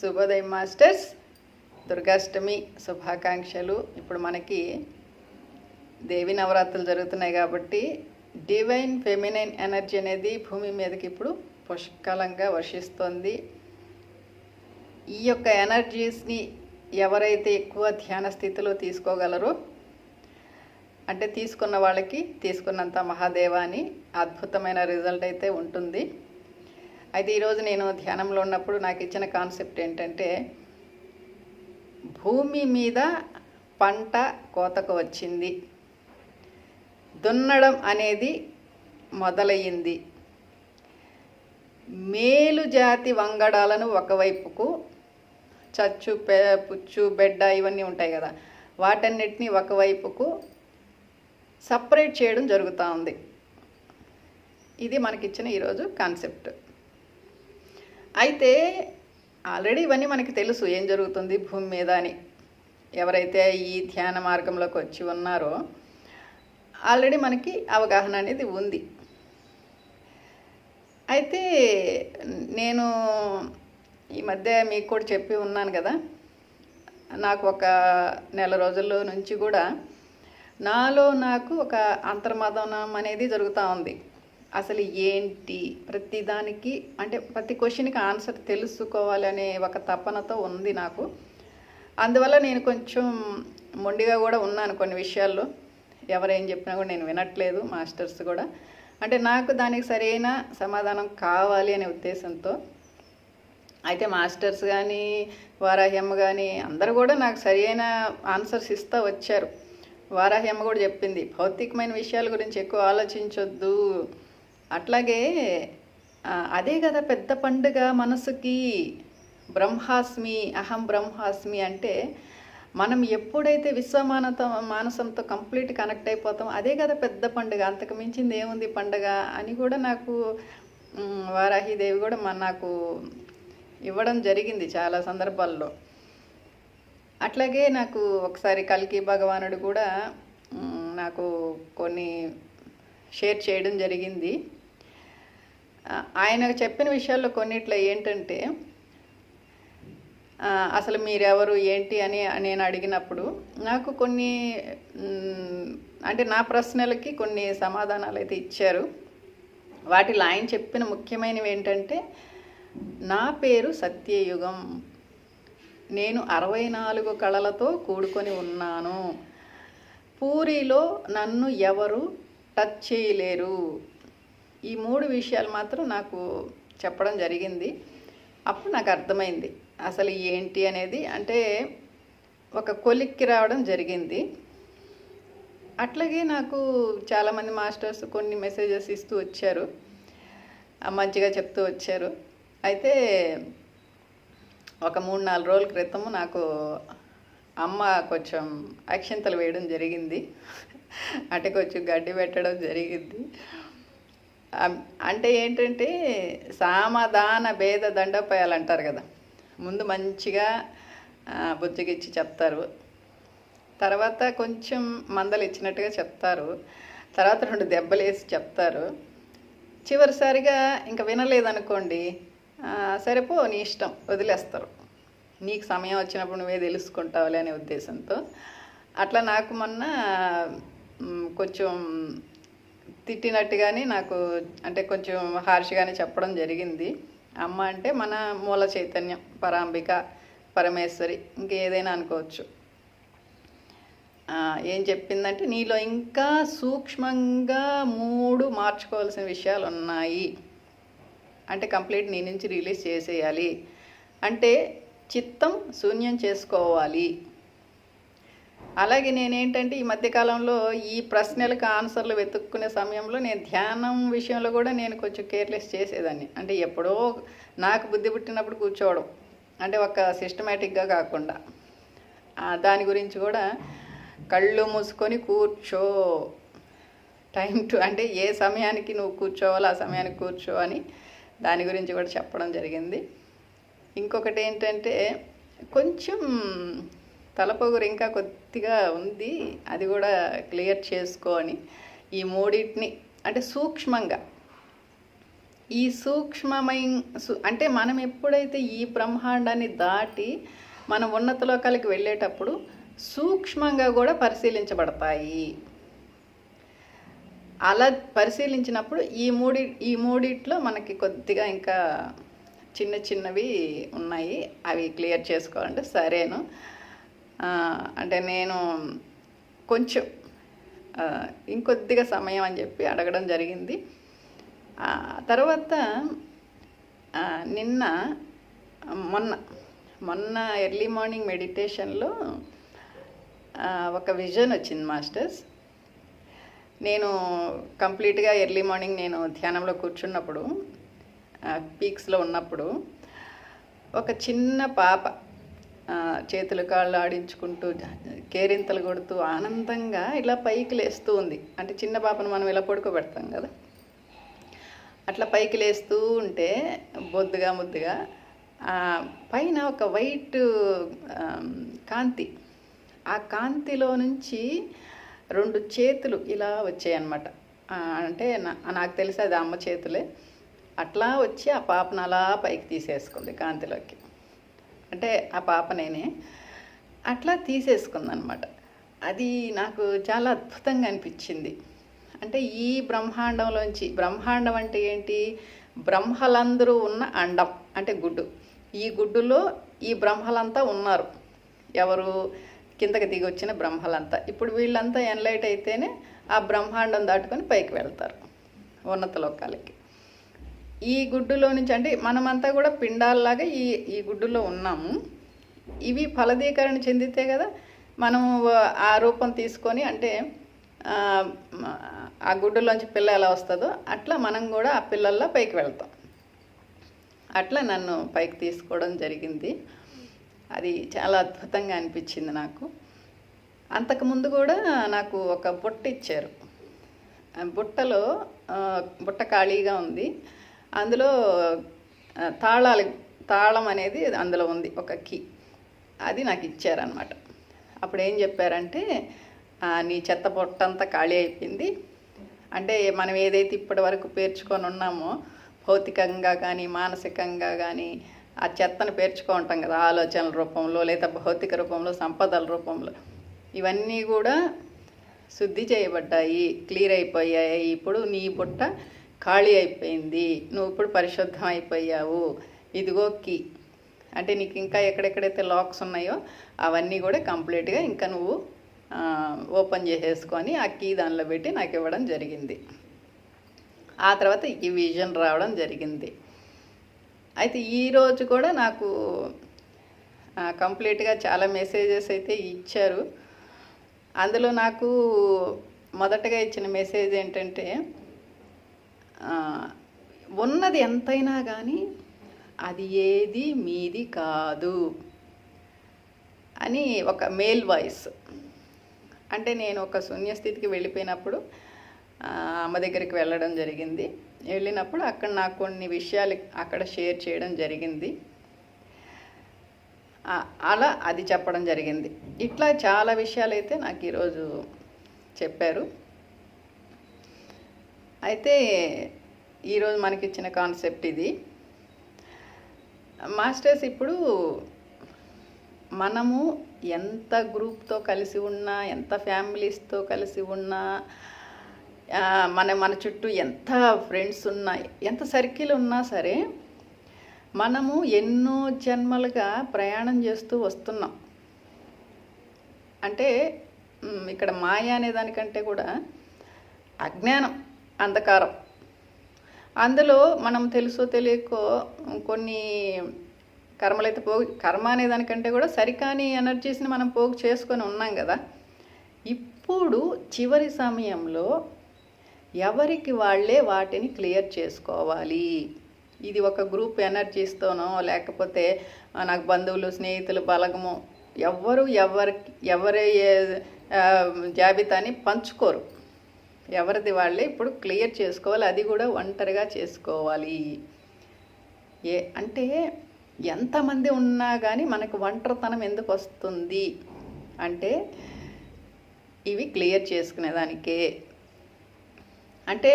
శుభోదయం మాస్టర్స్ దుర్గాష్టమి శుభాకాంక్షలు. ఇప్పుడు మనకి దేవి నవరాత్రులు జరుగుతున్నాయి కాబట్టి డివైన్ ఫెమినైన్ ఎనర్జీ అనేది భూమి మీదకి ఇప్పుడు పుష్కలంగా వర్షిస్తోంది. ఈ యొక్క ఎనర్జీస్ని ఎవరైతే ఎక్కువ ధ్యాన స్థితిలో తీసుకోగలరో అంటే తీసుకున్న వాళ్ళకి తీసుకున్నంత మహాదేవాని అద్భుతమైన రిజల్ట్ అయితే ఉంటుంది. అయితే ఈరోజు నేను ధ్యానంలో ఉన్నప్పుడు నాకు ఇచ్చిన కాన్సెప్ట్ ఏంటంటే భూమి మీద పంట కోతకు వచ్చింది. దున్నడం అనేది మొదలయ్యింది. మేలు జాతి వంగడాలను ఒకవైపుకు చచ్చు పె పుచ్చు బెడ్డ ఇవన్నీ ఉంటాయి కదా వాటన్నిటిని ఒకవైపుకు సపరేట్ చేయడం జరుగుతూ ఉంది. ఇది మనకిచ్చిన ఈరోజు కాన్సెప్ట్. అయితే ఆల్రెడీ ఇవన్నీ మనకి తెలుసు. ఏం జరుగుతుంది భూమి మీద అని. ఎవరైతే ఈ ధ్యాన మార్గంలోకి వచ్చి ఉన్నారో ఆల్రెడీ మనకి అవగాహన అనేది ఉంది. అయితే నేను ఈ మధ్య మీకు కూడా చెప్పి ఉన్నాను కదా నాకు ఒక నెల రోజుల్లో నుంచి కూడా నాలో నాకు ఒక అంతర్మదనం అనేది జరుగుతూ ఉంది. అసలు ఏంటి? ప్రతిదానికి అంటే ప్రతి క్వశ్చన్కి ఆన్సర్ తెలుసుకోవాలనే ఒక తపనతో ఉంది నాకు. అందువల్ల నేను కొంచెం మొండిగా కూడా ఉన్నాను కొన్ని విషయాల్లో. ఎవరేం చెప్పినా కూడా నేను వినట్లేదు మాస్టర్స్ కూడా. అంటే నాకు దానికి సరైన సమాధానం కావాలి అనే ఉద్దేశంతో. అయితే మాస్టర్స్ కానీ వారాహ్యమ్మ కానీ అందరు కూడా నాకు సరైన ఆన్సర్స్ ఇస్తూ వచ్చారు. వారాహ్యమ్మ కూడా చెప్పింది భౌతికమైన విషయాల గురించి ఎక్కువ ఆలోచించొద్దు. అట్లాగే అదే కదా పెద్ద పండుగ మనసుకి బ్రహ్మాస్మి అహం బ్రహ్మాస్మి అంటే మనం ఎప్పుడైతే విశ్వమానత మానసంతో కంప్లీట్ కనెక్ట్ అయిపోతాం అదే కదా పెద్ద పండుగ. అంతకు మించింది ఏముంది పండుగ అని కూడా నాకు వారాహిదేవి కూడా మన నాకు ఇవ్వడం జరిగింది చాలా సందర్భాల్లో. అట్లాగే నాకు ఒకసారి కల్కి భగవానుడు కూడా నాకు కొన్ని షేర్ చేయడం జరిగింది. ఆయన చెప్పిన విషయాల్లో కొన్నిట్లో ఏంటంటే అసలు మీరెవరు ఏంటి అని నేను అడిగినప్పుడు నాకు కొన్ని అంటే నా ప్రశ్నలకి కొన్ని సమాధానాలు అయితే ఇచ్చారు. వాటిలో ఆయన చెప్పిన ముఖ్యమైనవి ఏంటంటే నా పేరు సత్యయుగం. నేను అరవై నాలుగు కళలతో కూడుకొని ఉన్నాను. పూరిలో నన్ను ఎవరు టచ్ చేయలేరు. ఈ మూడు విషయాలు మాత్రం నాకు చెప్పడం జరిగింది. అప్పుడు నాకు అర్థమైంది. అసలు ఏంటి అనేది అంటే ఒక కొలిక్కి రావడం జరిగింది. అట్లాగే నాకు చాలామంది మాస్టర్స్ కొన్ని మెసేజెస్ ఇస్తూ వచ్చారు. మంచిగా చెప్తూ వచ్చారు. అయితే ఒక మూడు నాలుగు రోజుల క్రితం నాకు అమ్మ కొంచెం అక్షింతలు వేయడం జరిగింది. అంటే కొంచెం గడ్డి పెట్టడం జరిగింది. అంటే ఏంటంటే సామధాన భేద దండపాయాలు అంటారు కదా. ముందు మంచిగా బుజ్జగిచ్చి చెప్తారు. తర్వాత కొంచెం మందలు ఇచ్చినట్టుగా చెప్తారు. తర్వాత రెండు దెబ్బలు వేసి చెప్తారు. చివరిసారిగా ఇంకా వినలేదనుకోండి సరిపో నీ ఇష్టం వదిలేస్తారు. నీకు సమయం వచ్చినప్పుడు నువ్వే తెలుసుకుంటావులే అనే ఉద్దేశంతో. అట్లా నాకు మొన్న కొంచెం తిట్టినట్టుగానే నాకు అంటే కొంచెం హార్ష్గానే చెప్పడం జరిగింది. అమ్మ అంటే మన మూల చైతన్యం పరాంబిక పరమేశ్వరి ఇంకేదైనా అనుకోవచ్చు. ఏం చెప్పిందంటే నీలో ఇంకా సూక్ష్మంగా మూడు మార్చుకోవాల్సిన విషయాలు ఉన్నాయి అంటే కంప్లీట్ నీ నుంచి రిలీజ్ చేసేయాలి. అంటే చిత్తం శూన్యం చేసుకోవాలి. అలాగే నేనేంటంటే ఈ మధ్యకాలంలో ఈ ప్రశ్నలకు ఆన్సర్లు వెతుక్కునే సమయంలో నేను ధ్యానం విషయంలో కూడా నేను కొంచెం కేర్లెస్ చేసేదాన్ని. అంటే ఎప్పుడో నాకు బుద్ధి పుట్టినప్పుడు కూర్చోవడం. అంటే ఒక సిస్టమేటిక్గా కాకుండా. దాని గురించి కూడా కళ్ళు మూసుకొని కూర్చో. టైం టు అంటే ఏ సమయానికి నువ్వు కూర్చోవాలో ఆ సమయానికి కూర్చో అని దాని గురించి కూడా చెప్పడం జరిగింది. ఇంకొకటి ఏంటంటే కొంచెం తలపొగురు ఇంకా కొద్దిగా ఉంది అది కూడా క్లియర్ చేసుకొని ఈ మూడింటిని అంటే సూక్ష్మంగా. ఈ సూక్ష్మమైన అంటే మనం ఎప్పుడైతే ఈ బ్రహ్మాండాన్ని దాటి మనం ఉన్నత లోకాలకి వెళ్ళేటప్పుడు సూక్ష్మంగా కూడా పరిశీలించబడతాయి. అలా పరిశీలించినప్పుడు ఈ మూడి ఈ మూడిట్లో మనకి కొద్దిగా ఇంకా చిన్న చిన్నవి ఉన్నాయి అవి క్లియర్ చేసుకోవాలంటే సరేను. అంటే నేను కొంచెం ఇంకొద్దిగా సమయం అని చెప్పి అడగడం జరిగింది. తర్వాత నిన్న మొన్న మొన్న ఎర్లీ మార్నింగ్ మెడిటేషన్లో ఒక విజన్ వచ్చింది మాస్టర్స్. నేను కంప్లీట్గా ఎర్లీ మార్నింగ్ నేను ధ్యానంలో కూర్చున్నప్పుడు పీక్స్లో ఉన్నప్పుడు ఒక చిన్న పాప చేతులు కాళ్ళు ఆడించుకుంటూ కేరింతలు కొడుతూ ఆనందంగా ఇలా పైకి లేస్తూ ఉంది. అంటే చిన్న పాపను మనం ఇలా పడుకోబెడతాం కదా. అట్లా పైకి లేస్తూ ఉంటే బొద్దుగా ముద్దుగా పైన ఒక వైట్ కాంతి. ఆ కాంతిలో నుంచి రెండు చేతులు ఇలా వచ్చాయన్నమాట. అంటే నా- నాకు తెలిసి అది అమ్మ చేతులే. అట్లా వచ్చి ఆ పాపను అలా పైకి తీసేసుకుంది కాంతిలోకి. అంటే ఆ పాప నేనే. అట్లా తీసేసుకుందనమాట. అది నాకు చాలా అద్భుతంగా అనిపించింది. అంటే ఈ బ్రహ్మాండంలోంచి బ్రహ్మాండం అంటే ఏంటి? బ్రహ్మలందరూ ఉన్న అండం అంటే గుడ్డు. ఈ గుడ్డులో ఈ బ్రహ్మలంతా ఉన్నారు. ఎవరు? కిందకి దిగి వచ్చిన బ్రహ్మలంతా. ఇప్పుడు వీళ్ళంతా ఎన్లైట్ అయితేనే ఆ బ్రహ్మాండం దాటుకొని పైకి వెళ్తారు. ఉన్నత లోకాలకి. ఈ గుడ్డులో నుంచి అంటే మనమంతా కూడా పిండాల్లాగా ఈ ఈ గుడ్డులో ఉన్నాము. ఇవి ఫలదీకరణ చెందితే కదా మనం ఆ రూపం తీసుకొని అంటే ఆ, గుడ్డులోంచి పిల్ల ఎలా వస్తుందో అట్లా మనం కూడా ఆ పిల్లల్లో పైకి వెళ్తాం. అట్లా నన్ను పైకి తీసుకోవడం జరిగింది. అది చాలా అద్భుతంగా అనిపించింది నాకు. అంతకుముందు కూడా నాకు ఒక బుట్ట ఇచ్చారు. బుట్టలో బుట్ట ఖాళీగా ఉంది. అందులో తాళాలు తాళం అనేది అందులో ఉంది ఒక కీ. అది నాకు ఇచ్చారనమాట అప్పుడు ఏం చెప్పారంటే నీ చెత్త పొట్టంతా అంతా ఖాళీ అయిపోయింది. అంటే మనం ఏదైతే ఇప్పటి వరకు పేర్చుకొని ఉన్నామో భౌతికంగా కానీ మానసికంగా కానీ ఆ చెత్తను పేర్చుకో ఉంటాం కదా ఆలోచనల రూపంలో లేదా భౌతిక రూపంలో సంపదల రూపంలో. ఇవన్నీ కూడా శుద్ధి చేయబడ్డాయి క్లియర్ అయిపోయాయి. ఇప్పుడు నీ బుట్ట ఖాళీ అయిపోయింది నువ్వు ఇప్పుడు పరిశుద్ధం అయిపోయావు ఇదిగో కీ. అంటే నీకు ఇంకా ఎక్కడెక్కడైతే లాక్స్ ఉన్నాయో అవన్నీ కూడా కంప్లీట్గా ఇంకా నువ్వు ఓపెన్ చేసేసుకొని ఆ కీ దానిలో పెట్టి నాకు ఇవ్వడం జరిగింది. ఆ తర్వాత ఈ విజన్ రావడం జరిగింది. అయితే ఈరోజు కూడా నాకు కంప్లీట్గా చాలా మెసేజెస్ అయితే ఇచ్చారు. అందులో నాకు మొదటగా ఇచ్చిన మెసేజ్ ఏంటంటే ఉన్నది ఎంతైనా కానీ అది ఏది మీది కాదు అని ఒక మేల్ వాయిస్. అంటే నేను ఒక శూన్యస్థితికి వెళ్ళిపోయినప్పుడు అమ్మ దగ్గరికి వెళ్ళడం జరిగింది. వెళ్ళినప్పుడు అక్కడ నాకు కొన్ని విషయాలు అక్కడ షేర్ చేయడం జరిగింది. అలా అది చెప్పడం జరిగింది. ఇట్లా చాలా విషయాలు అయితే నాకు ఈరోజు చెప్పారు. అయితే ఈరోజు మనకి ఇచ్చిన కాన్సెప్ట్ ఇది. మాస్టర్స్ ఇప్పుడు మనము ఎంత గ్రూప్తో కలిసి ఉన్నా ఎంత ఫ్యామిలీస్తో కలిసి ఉన్నా మన మన చుట్టూ ఎంత ఫ్రెండ్స్ ఉన్నా ఎంత సర్కిల్ ఉన్నా సరే మనము ఎన్నో జన్మలుగా ప్రయాణం చేస్తూ వస్తున్నాం. అంటే ఇక్కడ మాయ అనే దానికంటే కూడా అజ్ఞానం. అంధకారం. అందులో మనం తెలుసో తెలియకో కొన్ని కర్మలైతే పోగు కర్మ అనే దానికంటే కూడా సరికాని ఎనర్జీస్ని మనం పోగు చేసుకొని ఉన్నాం కదా. ఇప్పుడు చివరి సమయంలో ఎవరికి వాళ్ళే వాటిని క్లియర్ చేసుకోవాలి? ఇది ఒక గ్రూప్ ఎనర్జీస్తోనో లేకపోతే నాకు బంధువులు స్నేహితులు బలగము ఎవ్వరు ఎవరికి ఎవరి జాబితాని పంచుకోరు. ఎవరిది వాళ్ళే ఇప్పుడు క్లియర్ చేసుకోవాలి అది కూడా ఒంటరిగా చేసుకోవాలి. ఏ అంటే ఎంతమంది ఉన్నా కానీ మనకు ఒంటరితనం ఎందుకు వస్తుంది? అంటే ఇవి క్లియర్ చేసుకునేదానికే అంటే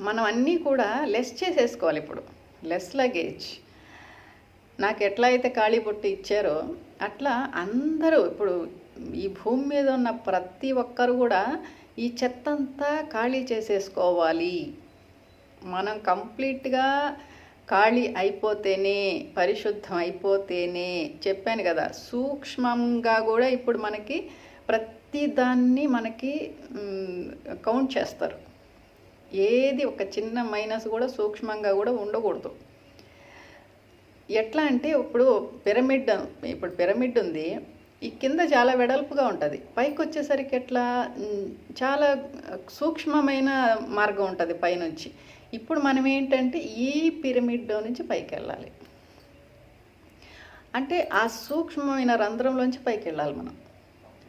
మనం అన్నీ కూడా లెస్ చేసేసుకోవాలి ఇప్పుడు. Less luggage. నాకు ఎట్లా అయితే ఖాళీ పొట్టి ఇచ్చారో అట్లా అందరూ ఇప్పుడు ఈ భూమి మీద ఉన్న ప్రతి ఒక్కరు కూడా ఈ చెత్త అంతా ఖాళీ చేసేసుకోవాలి. మనం కంప్లీట్గా ఖాళీ అయిపోతేనే పరిశుద్ధం అయిపోతేనే చెప్పాను కదా సూక్ష్మంగా కూడా ఇప్పుడు మనకి ప్రతి దాన్ని మనకి కౌంట్ చేస్తారు. ఏది ఒక చిన్న మైనస్ కూడా సూక్ష్మంగా కూడా ఉండకూడదు. ఎట్లా అంటే ఇప్పుడు పిరమిడ్ ఇప్పుడు పిరమిడ్ ఉంది. ఈ కింద చాలా వెడల్పుగా ఉంటుంది. పైకి వచ్చేసరికి ఎట్లా చాలా సూక్ష్మమైన మార్గం ఉంటుంది పైనుంచి. ఇప్పుడు మనం ఏంటంటే ఈ పిరమిడ్ నుంచి పైకి వెళ్ళాలి అంటే ఆ సూక్ష్మమైన రంధ్రంలోంచి పైకి వెళ్ళాలి మనం.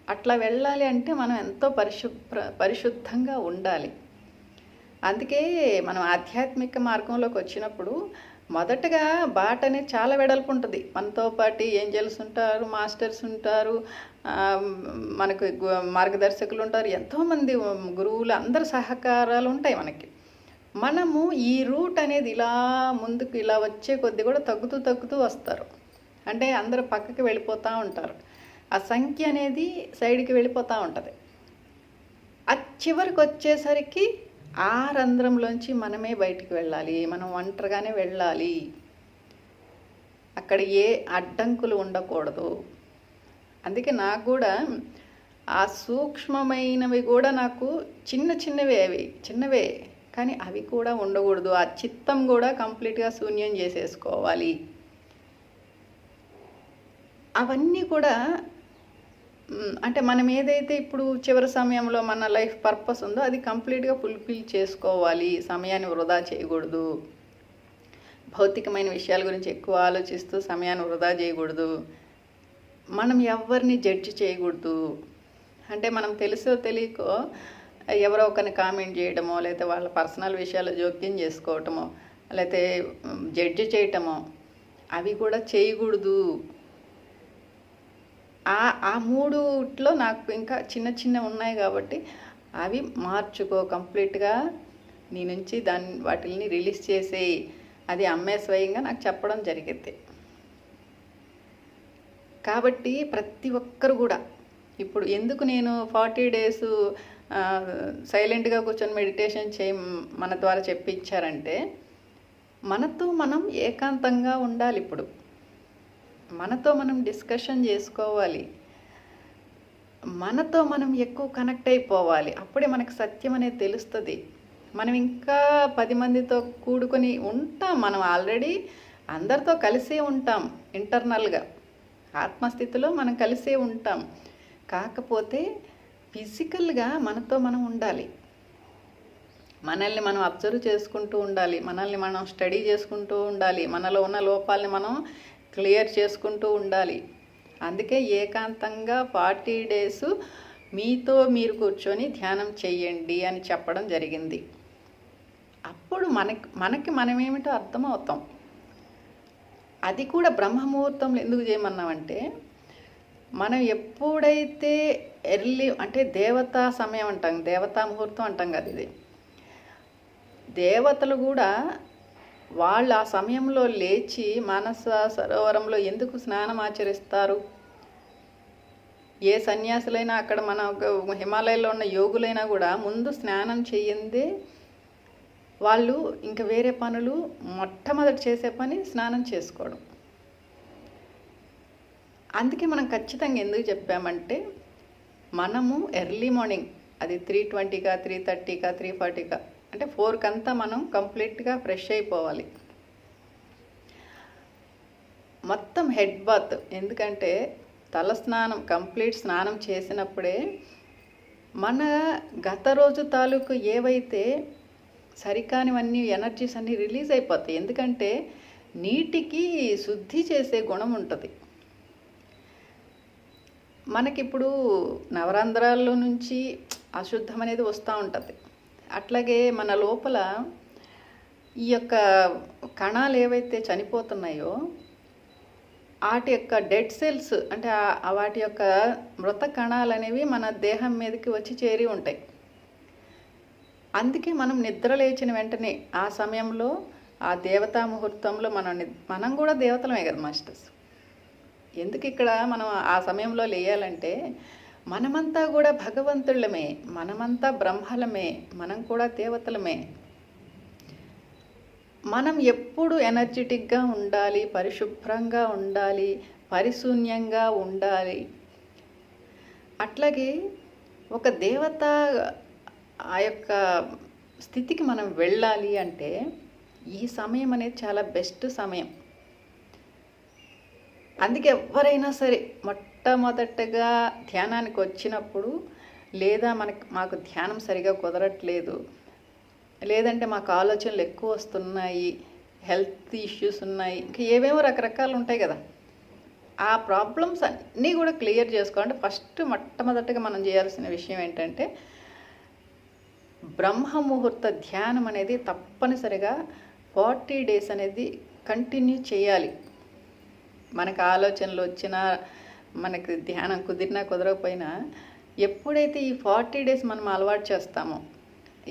అట్లా వెళ్ళాలి అంటే మనం ఎంతో పరిశుభ్ర పరిశుద్ధంగా ఉండాలి. అందుకే మనం ఆధ్యాత్మిక మార్గంలోకి వచ్చినప్పుడు మొదటగా బాట అనేది చాలా వెడల్పు ఉంటుంది. మనతో పాటు ఏంజల్స్ ఉంటారు మాస్టర్స్ ఉంటారు మనకు మార్గదర్శకులు ఉంటారు ఎంతోమంది గురువులు అందరి సహకారాలు ఉంటాయి మనకి. మనము ఈ రూట్ అనేది ఇలా ముందుకు ఇలా వచ్చే కొద్ది కూడా తగ్గుతూ తగ్గుతూ వస్తారు. అంటే అందరూ పక్కకి వెళ్ళిపోతూ ఉంటారు. ఆ సంఖ్య అనేది సైడ్కి వెళ్ళిపోతూ ఉంటుంది. ఆ చివరికి వచ్చేసరికి ఆ రంధ్రంలోంచి మనమే బయటికి వెళ్ళాలి. మనం ఒంటరిగానే వెళ్ళాలి. అక్కడ ఏ అడ్డంకులు ఉండకూడదు. అందుకే నాకు కూడా ఆ సూక్ష్మమైనవి కూడా నాకు చిన్న చిన్నవే అవి చిన్నవే. కానీ అవి కూడా ఉండకూడదు. ఆ చిత్తం కూడా కంప్లీట్గా శూన్యం చేసేసుకోవాలి. అవన్నీ కూడా అంటే మనం ఏదైతే ఇప్పుడు చివరి సమయంలో మన లైఫ్ పర్పస్ ఉందో అది కంప్లీట్గా ఫుల్ఫిల్ చేసుకోవాలి సమయాన్ని వృధా చేయకూడదు. భౌతికమైన విషయాల గురించి ఎక్కువ ఆలోచిస్తూ సమయాన్ని వృధా చేయకూడదు. మనం ఎవరిని జడ్జి చేయకూడదు. అంటే మనం తెలుసో తెలియకో ఎవరో ఒకరిని కామెంట్ చేయడమో లేకపోతే వాళ్ళ పర్సనల్ విషయాలు జోక్యం చేసుకోవటమో లేకపోతే జడ్జి చేయటమో అవి కూడా చేయకూడదు. ఆ ఆ మూడుట్లో నాకు ఇంకా చిన్న చిన్న ఉన్నాయి కాబట్టి అవి మార్చుకో కంప్లీట్గా. నీ నుంచి దాన్ని వాటిని రిలీజ్ చేసేయి అది అమ్మే స్వయంగా నాకు చెప్పడం జరిగింది కాబట్టి ప్రతి ఒక్కరు కూడా ఇప్పుడు ఎందుకు నేను ఫార్టీ డేస్ సైలెంట్గా కూర్చొని మెడిటేషన్ చేయ మన ద్వారా చెప్పించారంటే మనతో మనం ఏకాంతంగా ఉండాలి ఇప్పుడు మనతో మనం డిస్కషన్ చేసుకోవాలి. మనతో మనం ఎక్కువ కనెక్ట్ అయిపోవాలి. అప్పుడే మనకు సత్యం అనేది తెలుస్తుంది. మనం ఇంకా పది మందితో కూడుకొని ఉంటాం. మనం ఆల్రెడీ అందరితో కలిసే ఉంటాం ఇంటర్నల్గా. ఆత్మస్థితిలో మనం కలిసే ఉంటాం. కాకపోతే ఫిజికల్గా మనతో మనం ఉండాలి. మనల్ని మనం అబ్జర్వ్ చేసుకుంటూ ఉండాలి. మనల్ని మనం స్టడీ చేసుకుంటూ ఉండాలి. మనలో ఉన్న లోపాలని మనం క్లియర్ చేసుకుంటూ ఉండాలి. అందుకే ఏకాంతంగా ఫార్టీ డేస్ మీతో మీరు కూర్చొని ధ్యానం చెయ్యండి అని చెప్పడం జరిగింది. అప్పుడు మనకి మనకి మనమేమిటో అర్థమవుతాం. అది కూడా బ్రహ్మముహూర్తంలో ఎందుకు చేయమన్నామంటే మనం ఎప్పుడైతే ఎర్లీ అంటే దేవతా సమయం అంటాం దేవతా ముహూర్తం అంటాం కదా ఇది. దేవతలు కూడా వాళ్ళు ఆ సమయంలో లేచి మానస సరోవరంలో ఎందుకు స్నానం ఆచరిస్తారు? ఏ సన్యాసులైనా అక్కడ మన ఒక హిమాలయాల్లో ఉన్న యోగులైనా కూడా ముందు స్నానం చేయందే వాళ్ళు ఇంకా వేరే పనులు మొట్టమొదటి చేసే పని స్నానం చేసుకోవడం. అందుకే మనం ఖచ్చితంగా ఎందుకు చెప్పామంటే మనము ఎర్లీ మార్నింగ్ అది త్రీ ట్వంటీకా త్రీ థర్టీకా త్రీ ఫార్టీకా అంటే ఫోర్కి అంతా మనం కంప్లీట్గా ఫ్రెష్ అయిపోవాలి. మొత్తం హెడ్ బాత్. ఎందుకంటే తల స్నానం కంప్లీట్ స్నానం చేసినప్పుడే మన గత రోజు తాలూకు ఏవైతే సరికానివన్నీ ఎనర్జీస్ అన్నీ రిలీజ్ అయిపోతాయి. ఎందుకంటే నీటికి శుద్ధి చేసే గుణం ఉంటుంది. మనకిప్పుడు నవరంధ్రాల్లో నుంచి అశుద్ధం అనేది వస్తూ ఉంటుంది. అట్లాగే మన లోపల ఈ యొక్క కణాలు ఏవైతే చనిపోతున్నాయో వాటి యొక్క డెడ్ సెల్స్ అంటే వాటి యొక్క మృత కణాలు అనేవి మన దేహం మీదకి వచ్చి చేరి ఉంటాయి. అందుకే మనం నిద్ర లేచిన వెంటనే ఆ సమయంలో ఆ దేవతా ముహూర్తంలో మనం మనం కూడా దేవతలమే కదా మాస్టర్స్. ఎందుకు ఇక్కడ మనం ఆ సమయంలో లేయాలంటే మనమంతా కూడా భగవంతుళ్ళమే మనమంతా బ్రహ్మలమే మనం కూడా దేవతలమే. మనం ఎప్పుడు ఎనర్జెటిక్గా ఉండాలి పరిశుభ్రంగా ఉండాలి పరిశూన్యంగా ఉండాలి. అట్లాగే ఒక దేవత ఆ యొక్క స్థితికి మనం వెళ్ళాలి అంటే ఈ సమయం అనేది చాలా బెస్ట్ సమయం. అందుకే ఎవరైనా సరే మొట్టమొదటగా ధ్యానానికి వచ్చినప్పుడు లేదా మనకు మాకు ధ్యానం సరిగా కుదరట్లేదు లేదంటే మాకు ఆలోచనలు ఎక్కువ వస్తున్నాయి హెల్త్ ఇష్యూస్ ఉన్నాయి ఇంకా ఏవేవో రకరకాలు ఉంటాయి కదా. ఆ ప్రాబ్లమ్స్ అన్నీ కూడా క్లియర్ చేసుకోవాలంటే ఫస్ట్ మొట్టమొదటిగా మనం చేయాల్సిన విషయం ఏంటంటే బ్రహ్మ ముహూర్త ధ్యానం అనేది తప్పనిసరిగా ఫార్టీ డేస్ అనేది కంటిన్యూ చేయాలి. మనకు ఆలోచనలు వచ్చినా మనకి ధ్యానం కుదిరినా కుదరకపోయినా ఎప్పుడైతే ఈ ఫార్టీ డేస్ మనం అలవాటు చేస్తామో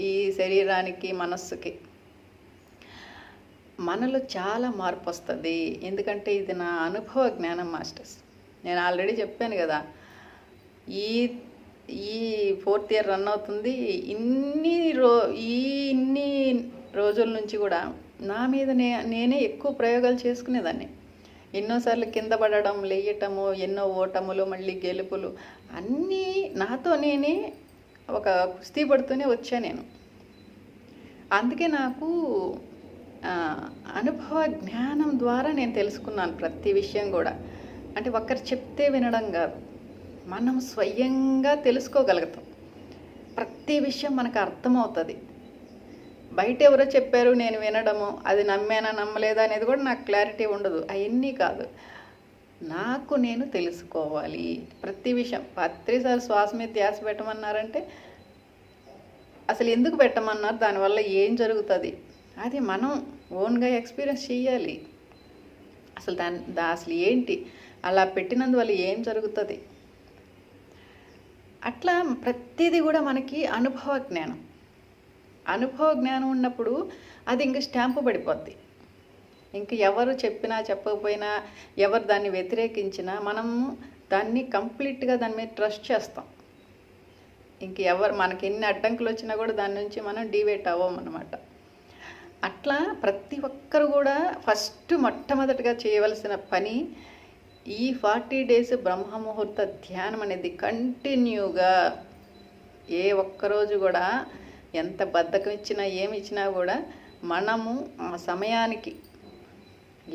ఈ శరీరానికి మనస్సుకి మనలో చాలా మార్పు వస్తుంది. ఎందుకంటే ఇది నా అనుభవ జ్ఞానం మాస్టర్స్. నేను ఆల్రెడీ చెప్పాను కదా ఈ ఈ ఫోర్త్ ఇయర్ రన్ అవుతుంది. ఇన్ని రో ఈ ఇన్ని రోజుల నుంచి కూడా నా మీద నే నేనే ఎక్కువ ప్రయోగాలు చేసుకునేదాన్ని. ఎన్నోసార్లు కింద పడడం లేయటము ఎన్నో ఓటములు మళ్ళీ గెలుపులు అన్నీ నాతో నేనే ఒక కుస్తీ పడుతూనే వచ్చా నేను. అందుకే నాకు అనుభవ జ్ఞానం ద్వారా నేను తెలుసుకున్నాను ప్రతి విషయం కూడా. అంటే ఒక్కరు చెప్తే వినడం కాదు. మనం స్వయంగా తెలుసుకోగలుగుతాం. ప్రతి విషయం మనకు అర్థమవుతుంది. బయట ఎవరో చెప్పారు నేను వినడము అది నమ్మానా నమ్మలేదా? అనేది కూడా నాకు క్లారిటీ ఉండదు. అవన్నీ కాదు. నాకు నేను తెలుసుకోవాలి. ప్రతి విషయం. ప్రతిసారి శ్వాస మీద ధ్యాస పెట్టమన్నారంటే అసలు ఎందుకు పెట్టమన్నారు? దానివల్ల ఏం జరుగుతుంది? అది మనం ఓన్గా ఎక్స్పీరియన్స్ చేయాలి అసలు దాని దా అసలు ఏంటి? అలా పెట్టినందువల్ల ఏం జరుగుతుంది? అట్లా ప్రతిదీ కూడా మనకి అనుభవ జ్ఞానం. అనుభవ జ్ఞానం ఉన్నప్పుడు అది ఇంక స్టాంపు పడిపోద్ది. ఇంక ఎవరు చెప్పినా చెప్పకపోయినా ఎవరు దాన్ని వ్యతిరేకించినా మనము దాన్ని కంప్లీట్గా దాని మీద ట్రస్ట్ చేస్తాం. ఇంక ఎవరు మనకి ఎన్ని అడ్డంకులు వచ్చినా కూడా దాని నుంచి మనం డివేట్ అవ్వం అనమాట అట్లా ప్రతి ఒక్కరు కూడా ఫస్ట్ మొట్టమొదటిగా చేయవలసిన పని ఈ ఫార్టీ డేస్ బ్రహ్మముహూర్త ధ్యానం అనేది కంటిన్యూగా ఏ ఒక్కరోజు కూడా ఎంత బద్ధకం ఇచ్చినా ఏమి ఇచ్చినా కూడా మనము ఆ సమయానికి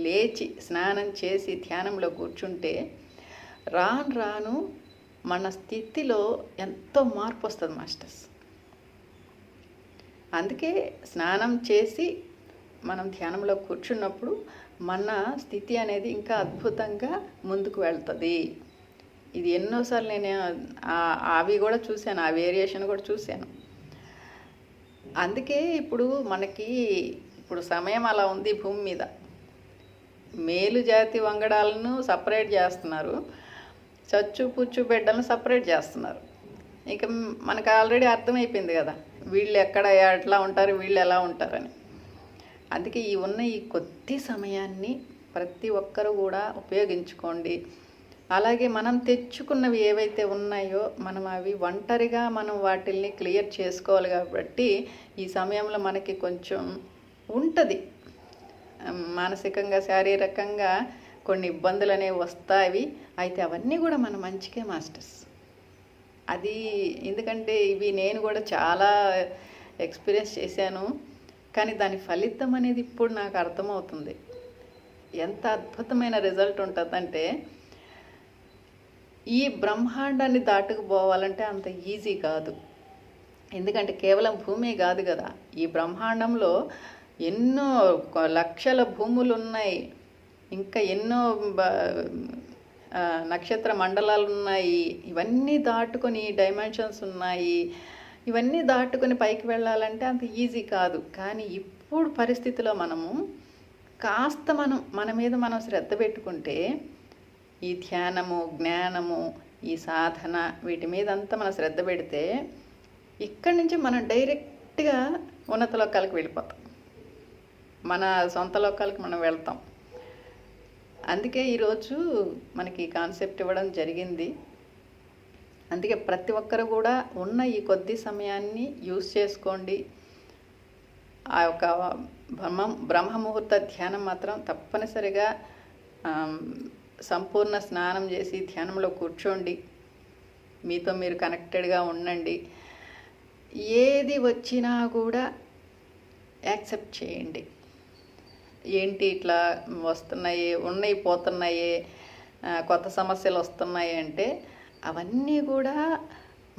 లేచి స్నానం చేసి ధ్యానంలో కూర్చుంటే రాను రాను మన స్థితిలో ఎంతో మార్పు వస్తుంది మాస్టర్స్. అందుకే స్నానం చేసి మనం ధ్యానంలో కూర్చున్నప్పుడు మన స్థితి అనేది ఇంకా అద్భుతంగా ముందుకు వెళ్తుంది. ఇది ఎన్నోసార్లు నేను అవి కూడా చూశాను ఆ వేరియేషన్ కూడా చూశాను. అందుకే ఇప్పుడు మనకి ఇప్పుడు సమయం అలా ఉంది భూమి మీద. మేలు జాతి వంగడాలను సపరేట్ చేస్తున్నారు. చచ్చు పుచ్చు బిడ్డలను సపరేట్ చేస్తున్నారు. ఇక మనకు ఆల్రెడీ అర్థమైపోయింది కదా వీళ్ళు ఎక్కడ ఎట్లా ఉంటారు వీళ్ళు ఎలా ఉంటారని. అందుకే ఈ ఉన్న ఈ కొద్ది సమయాన్ని ప్రతి ఒక్కరు కూడా ఉపయోగించుకోండి. అలాగే మనం తెచ్చుకున్నవి ఏవైతే ఉన్నాయో మనం అవి ఒంటరిగా మనం వాటిల్ని క్లియర్ చేసుకోవాలి కాబట్టి ఈ సమయంలో మనకి కొంచెం ఉంటుంది. మానసికంగా శారీరకంగా కొన్ని ఇబ్బందులు అనేవి వస్తాయి. అయితే అవన్నీ కూడా మన మంచికే మాస్టర్స్. అది ఎందుకంటే ఇవి నేను కూడా చాలా ఎక్స్పీరియన్స్ చేశాను. కానీ దాని ఫలితం అనేది ఇప్పుడు నాకు అర్థమవుతుంది. ఎంత అద్భుతమైన రిజల్ట్ ఉంటుందంటే ఈ బ్రహ్మాండాన్ని దాటుకుపోవాలంటే అంత ఈజీ కాదు. ఎందుకంటే కేవలం భూమి కాదు కదా. ఈ బ్రహ్మాండంలో ఎన్నో లక్షల భూములు ఉన్నాయి ఇంకా ఎన్నో బ- నక్షత్ర మండలాలు ఉన్నాయి ఇవన్నీ దాటుకొని డైమెన్షన్స్ ఉన్నాయి. ఇవన్నీ దాటుకొని పైకి వెళ్ళాలంటే అంత ఈజీ కాదు. కానీ ఇప్పుడు పరిస్థితిలో మనము కాస్త మనం మన మీద మనం శ్రద్ధ పెట్టుకుంటే ఈ ధ్యానము జ్ఞానము ఈ సాధన వీటి మీద అంతా మనం శ్రద్ధ పెడితే ఇక్కడి నుంచి మనం డైరెక్ట్గా ఉన్నత లోకాలకు వెళ్ళిపోతాం. మన సొంత లోకాలకు మనం వెళ్తాం. అందుకే ఈరోజు మనకి కాన్సెప్ట్ ఇవ్వడం జరిగింది. అందుకే ప్రతి ఒక్కరు కూడా ఉన్న ఈ కొద్ది సమయాన్ని యూస్ చేసుకోండి. ఆ యొక్క బ్రహ్మ బ్రహ్మముహూర్త ధ్యానం మాత్రం తప్పనిసరిగా సంపూర్ణ స్నానం చేసి ధ్యానంలో కూర్చోండి. మీతో మీరు కనెక్టెడ్గా ఉండండి. ఏది వచ్చినా కూడా యాక్సెప్ట్ చేయండి. ఏంటి ఇట్లా వస్తున్నాయి ఉన్నాయి పోతున్నాయి కొత్త సమస్యలు వస్తున్నాయి అంటే అవన్నీ కూడా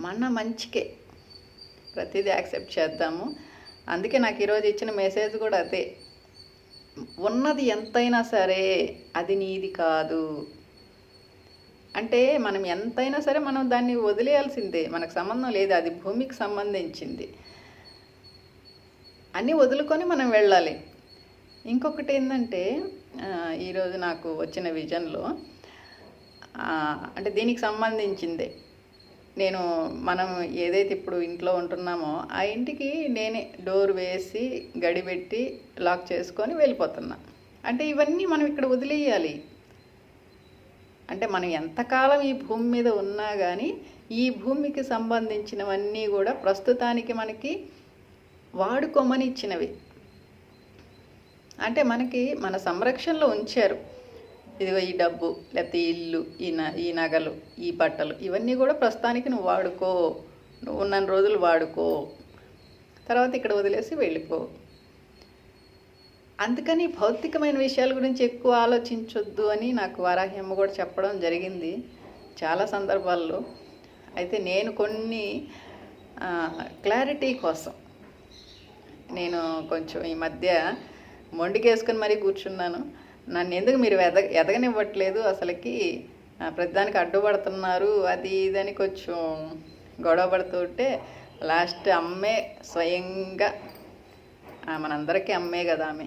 మన మంచికే. ప్రతిదీ యాక్సెప్ట్ చేద్దాము. అందుకే నాకు ఈరోజు ఇచ్చిన మెసేజ్ కూడా అదే. ఉన్నది ఎంతైనా సరే అది నీది కాదు. అంటే మనం ఎంతైనా సరే మనం దాన్ని వదిలేయాల్సిందే. మనకు సంబంధం లేదు. అది భూమికి సంబంధించింది. అన్నీ వదులుకొని మనం వెళ్ళాలి. ఇంకొకటి ఏంటంటే ఈరోజు నాకు వచ్చిన విజన్లో అంటే దీనికి సంబంధించిందే. నేను మనం ఏదైతే ఇప్పుడు ఇంట్లో ఉంటున్నామో ఆ ఇంటికి నేనే డోర్ వేసి గడిపెట్టి లాక్ చేసుకొని వెళ్ళిపోతున్నా. అంటే ఇవన్నీ మనం ఇక్కడ వదిలేయాలి. అంటే మనం ఎంతకాలం ఈ భూమి మీద ఉన్నా కానీ ఈ భూమికి సంబంధించినవన్నీ కూడా ప్రస్తుతానికి మనకి వాడుకోమని ఇచ్చినవి. అంటే మనకి మన సంరక్షణలో ఉంచారు. ఇదిగో ఈ డబ్బు లేకపోతే ఈ ఇల్లు ఈ న ఈ నగలు ఈ బట్టలు ఇవన్నీ కూడా ప్రస్తుతానికి నువ్వు వాడుకో. నువ్వు ఉన్న రోజులు వాడుకో. తర్వాత ఇక్కడ వదిలేసి వెళ్ళిపో. అందుకని భౌతికమైన విషయాల గురించి ఎక్కువ ఆలోచించొద్దు అని నాకు వారాహ్యమ్మ కూడా చెప్పడం జరిగింది చాలా సందర్భాల్లో. అయితే నేను కొన్ని క్లారిటీ కోసం. నేను కొంచెం ఈ మధ్య మొండికేసుకొని మరీ కూర్చున్నాను. నన్ను ఎందుకు మీరు ఎద ఎదగనివ్వట్లేదు అసలుకి? ప్రతిదానికి అడ్డుపడుతున్నారు అది ఇదని కొంచెం గొడవ పడుతుంటే లాస్ట్ అమ్మే స్వయంగా మనందరికీ అమ్మే కదా ఆమె.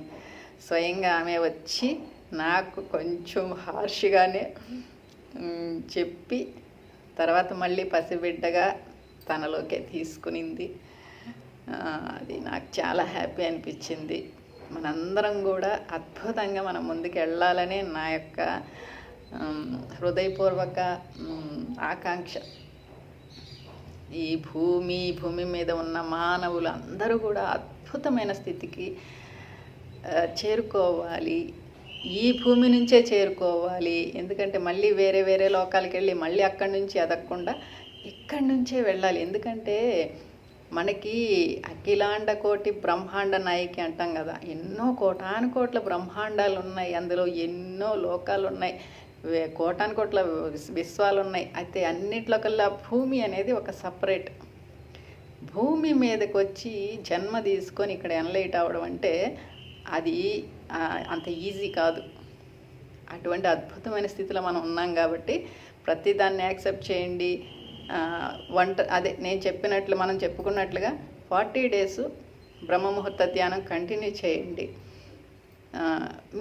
స్వయంగా ఆమె వచ్చి నాకు కొంచెం హార్ష్గానే చెప్పి తర్వాత మళ్ళీ పసిబిడ్డగా తనలోకే తీసుకునింది. అది నాకు చాలా హ్యాపీ అనిపించింది. మనందరం కూడా అద్భుతంగా మనం ముందుకు వెళ్ళాలనే నా యొక్క హృదయపూర్వక ఆకాంక్ష. ఈ భూమి భూమి మీద ఉన్న మానవులు అందరూ కూడా అద్భుతమైన స్థితికి చేరుకోవాలి. ఈ భూమి నుంచే చేరుకోవాలి. ఎందుకంటే మళ్ళీ వేరే వేరే లోకాలకు వెళ్ళి మళ్ళీ అక్కడి నుంచి ఎదగకుండా ఇక్కడి నుంచే వెళ్ళాలి. ఎందుకంటే మనకి అఖిలాండ కోటి బ్రహ్మాండ నాయకి అంటాం కదా. ఎన్నో కోటాను కోట్ల బ్రహ్మాండాలు ఉన్నాయి. అందులో ఎన్నో లోకాలు ఉన్నాయి. కోటాను కోట్ల విశ్వాలు ఉన్నాయి అయితే అన్నిట్లో కల్లా భూమి అనేది ఒక సపరేట్. భూమి మీదకి వచ్చి జన్మ తీసుకొని ఇక్కడ ఎన్లైట్ అవ్వడం అంటే అది అంత ఈజీ కాదు. అటువంటి అద్భుతమైన స్థితిలో మనం ఉన్నాం కాబట్టి ప్రతి దాన్ని యాక్సెప్ట్ చేయండి. వంట అదే నేను చెప్పినట్లు మనం చెప్పుకున్నట్లుగా ఫార్టీ డేస్ బ్రహ్మముహూర్త ధ్యానం కంటిన్యూ చేయండి.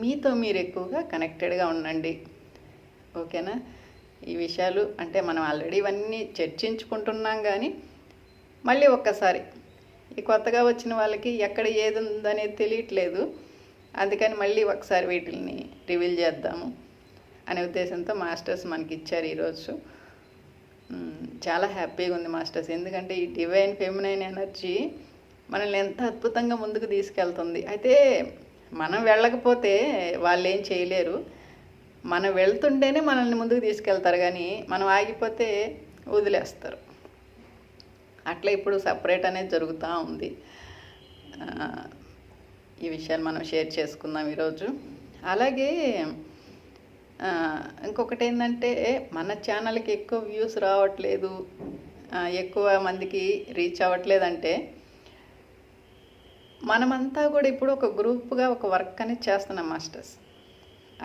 మీతో మీరు ఎక్కువగా కనెక్టెడ్గా ఉండండి. ఓకేనా? ఈ విషయాలు అంటే మనం ఆల్రెడీ ఇవన్నీ చర్చించుకుంటున్నాం కానీ మళ్ళీ ఒక్కసారి ఈ కొత్తగా వచ్చిన వాళ్ళకి ఎక్కడ ఏది ఉందనేది తెలియట్లేదు. అందుకని మళ్ళీ ఒకసారి వీటిని రివీల్ చేద్దాము అనే ఉద్దేశంతో మాస్టర్స్ మనకి ఇచ్చారు ఈరోజు. చాలా హ్యాపీగా ఉంది మాస్టర్స్. ఎందుకంటే ఈ డివైన్ ఫెమినైన్ ఎనర్జీ మనల్ని ఎంత అద్భుతంగా ముందుకు తీసుకెళ్తుంది. అయితే మనం వెళ్ళకపోతే వాళ్ళు ఏం చేయలేరు. మనం వెళ్తుంటేనే మనల్ని ముందుకు తీసుకెళ్తారు కానీ మనం ఆగిపోతే వదిలేస్తారు. అట్లా ఇప్పుడు సపరేట్ అనేది జరుగుతూ ఉంది. ఈ విషయాలు మనం షేర్ చేసుకుందాం ఈరోజు. అలాగే ఇంకొకటి ఏంటంటే మన ఛానల్కి ఎక్కువ వ్యూస్ రావట్లేదు ఎక్కువ మందికి రీచ్ అవ్వట్లేదంటే మనమంతా కూడా ఇప్పుడు ఒక గ్రూప్గా ఒక వర్క్ అనేది చేస్తున్నాం మాస్టర్స్.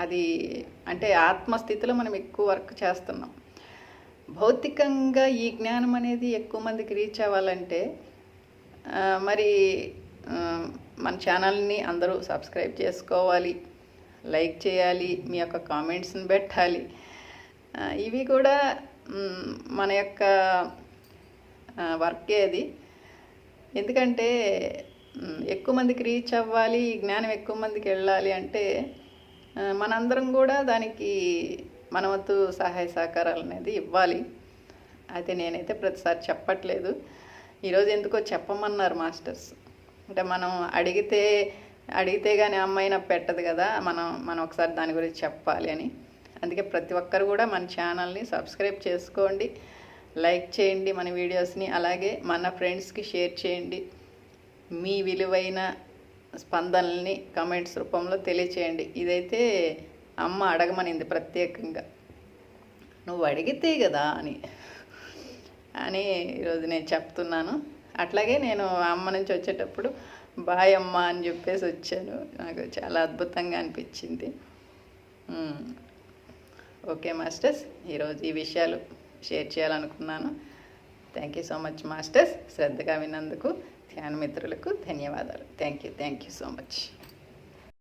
అది అంటే ఆత్మస్థితిలో మనం ఎక్కువ వర్క్ చేస్తున్నాం. భౌతికంగా ఈ జ్ఞానం అనేది ఎక్కువ మందికి రీచ్ అవ్వాలంటే మరి మన ఛానల్ని అందరూ సబ్స్క్రైబ్ చేసుకోవాలి. లైక్ చేయాలి మీ యొక్క కామెంట్స్ని పెట్టాలి. ఇవి కూడా మన యొక్క వర్కే అది. ఎందుకంటే ఎక్కువ మందికి రీచ్ అవ్వాలి ఈ జ్ఞానం ఎక్కువ మందికి వెళ్ళాలి అంటే మనందరం కూడా దానికి మన వంతు సహాయ సహకారాలు అనేది ఇవ్వాలి. అయితే నేనైతే ప్రతిసారి చెప్పట్లేదు. ఈరోజు ఎందుకో చెప్పమన్నారు మాస్టర్స్. అంటే మనం అడిగితే అడిగితే కానీ అమ్మాయినా పెట్టదు కదా మనం మనం ఒకసారి దాని గురించి చెప్పాలి అని. అందుకే ప్రతి ఒక్కరు కూడా మన ఛానల్ని సబ్స్క్రైబ్ చేసుకోండి లైక్ చేయండి మన వీడియోస్ని అలాగే మన ఫ్రెండ్స్కి షేర్ చేయండి. మీ విలువైన స్పందనల్ని కమెంట్స్ రూపంలో తెలియచేయండి. ఇదైతే అమ్మ అడగమనింది ప్రత్యేకంగా. నువ్వు అడిగితే కదా అని. అని ఈరోజు నేను చెప్తున్నాను. అట్లాగే నేను అమ్మ నుంచి వచ్చేటప్పుడు బాయ్ అమ్మ అని చెప్పేసి వచ్చాను. నాకు చాలా అద్భుతంగా అనిపించింది. ఓకే మాస్టర్స్ ఈరోజు ఈ విషయాలు షేర్ చేయాలనుకున్నాను. Thank you so much masters. శ్రద్ధగా విన్నందుకు ధ్యాన మిత్రులకు ధన్యవాదాలు. Thank you thank you so much.